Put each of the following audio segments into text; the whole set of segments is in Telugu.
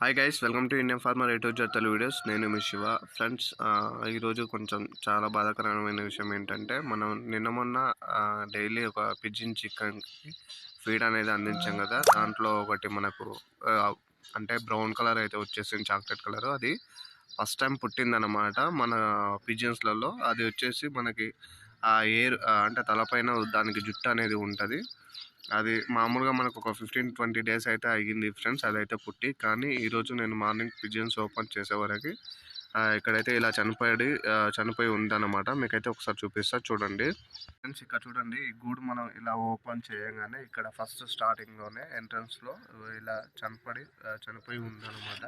Hi guys welcome to Indian farmer eight Telugu videos నేను మీ శివ. ఫ్రెండ్స్ ఈరోజు కొంచెం చాలా బాధాకరమైన విషయం ఏంటంటే మనం నిన్న మొన్న డైలీ ఒక పిజిన్ చికెన్కి ఫీడ్ అనేది అందించాం కదా. దాంట్లో ఒకటి మనకు అంటే బ్రౌన్ కలర్ అయితే వచ్చేసింది చాక్లెట్ కలర్ అది ఫస్ట్ టైం పుట్టిందన్నమాట. మన పిజిన్స్లలో అది వచ్చేసి మనకి ఆ ఎయిర్ అంటే తలపైన దానికి జుట్టు అనేది ఉంటుంది. అది మామూలుగా మనకు ఒక ఫిఫ్టీన్ ట్వంటీ డేస్ అయితే అయ్యింది ఫ్రెండ్స్ అదైతే పుట్టి. కానీ ఈరోజు నేను మార్నింగ్ పిజిన్స్ ఓపెన్ చేసే వరకు ఇక్కడైతే ఇలా చనిపోయి చనిపోయి ఉందన్నమాట. మీకైతే ఒకసారి చూపిస్తా చూడండి. ఫ్రెండ్స్ ఇక్కడ చూడండి ఈ గూడు మనం ఇలా ఓపెన్ చేయగానే ఇక్కడ ఫస్ట్ స్టార్టింగ్లోనే ఎంట్రన్స్లో ఇలా చనిపడి చనిపోయి ఉందన్నమాట.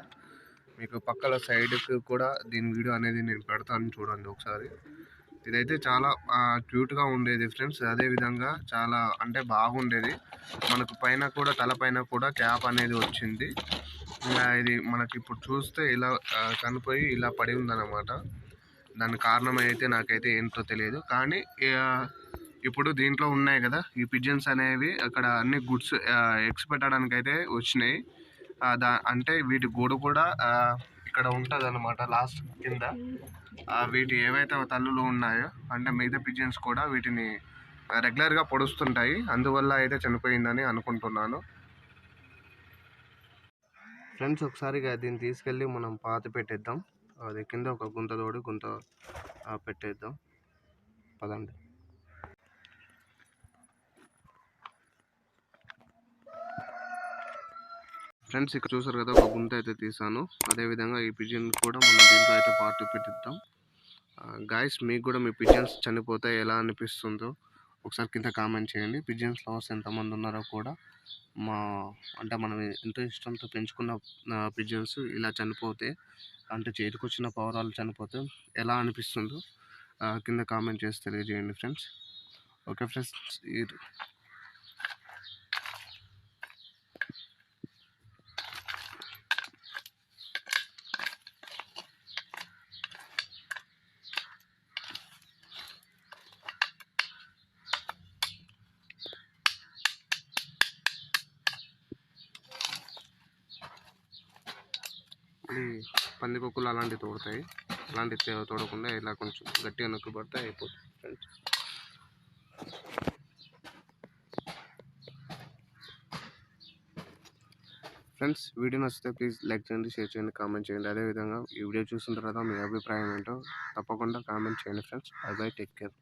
మీకు పక్కల సైడ్కి కూడా దీని వీడియో అనేది నేను పెడతాను చూడండి ఒకసారి. ఇదైతే చాలా క్యూట్గా ఉండేది ఫ్రెండ్స్ అదేవిధంగా చాలా అంటే బాగుండేది. మనకు పైన కూడా తల పైన కూడా క్యాప్ అనేది వచ్చింది. ఇలా ఇది మనకి ఇప్పుడు చూస్తే ఇలా కనిపోయి చనిపోయి ఇలా పడి ఉందన్నమాట. దాని కారణం అయితే నాకైతే ఏంటో తెలియదు. కానీ ఇప్పుడు దీంట్లో ఉన్నాయి కదా ఈ పిజన్స్ అనేవి అక్కడ అన్ని గుడ్స్ ఎగ్స్ పెట్టడానికి అయితే వచ్చినాయి. దా అంటే వీటి గూడు కూడా ఇక్కడ ఉంటుంది అనమాట లాస్ట్ కింద. వీటి ఏవైతే తల్లులు ఉన్నాయో అంటే మిగతా పిజన్స్ కూడా వీటిని రెగ్యులర్గా పొడుస్తుంటాయి. అందువల్ల అయితే చనిపోయిందని అనుకుంటున్నాను. ఫ్రెండ్స్ ఒకసారిగా దీన్ని తీసుకెళ్ళి మనం పాత పెట్టేద్దాం. అది కింద ఒక గుంత తోడి గుంత పెట్టేద్దాం. పదండి. ఫ్రెండ్స్ ఇక్కడ చూసారు కదా ఒక గుంత అయితే తీసాను అదేవిధంగా ఈ పిజన్ కూడా మనం దీంట్లో అయితే పార్ట్ పెట్టిద్దాం గాయస్ మీకు కూడా మీ పిజన్స్ చనిపోతే ఎలా అనిపిస్తుందో ఒకసారి కింద కామెంట్ చేయండి. పిజన్స్ లవర్స్ ఎంతమంది ఉన్నారో కూడా మా అంటే మనం ఎంతో ఇష్టంతో పెంచుకున్న పిజన్స్ ఇలా చనిపోతే అంటే చేతికొచ్చిన పౌరాలు చనిపోతే ఎలా అనిపిస్తుందో కింద కామెంట్ చేసి తెలియజేయండి ఫ్రెండ్స్ ఓకే ఫ్రెండ్స్ పందికొక్కులు అలాంటివి తోడతాయి. అలాంటివి తోడకుండా ఇలా కొంచెం గట్టిగా నొక్కి పడితే అయిపోతుంది ఫ్రెండ్స్. ఫ్రెండ్స్ వీడియో నచ్చితే ప్లీజ్ లైక్ చేయండి షేర్ చేయండి కామెంట్ చేయండి. అదేవిధంగా ఈ వీడియో చూసిన తర్వాత మీ అభిప్రాయం ఏంటో తప్పకుండా కామెంట్ చేయండి friends. Bye bye take care.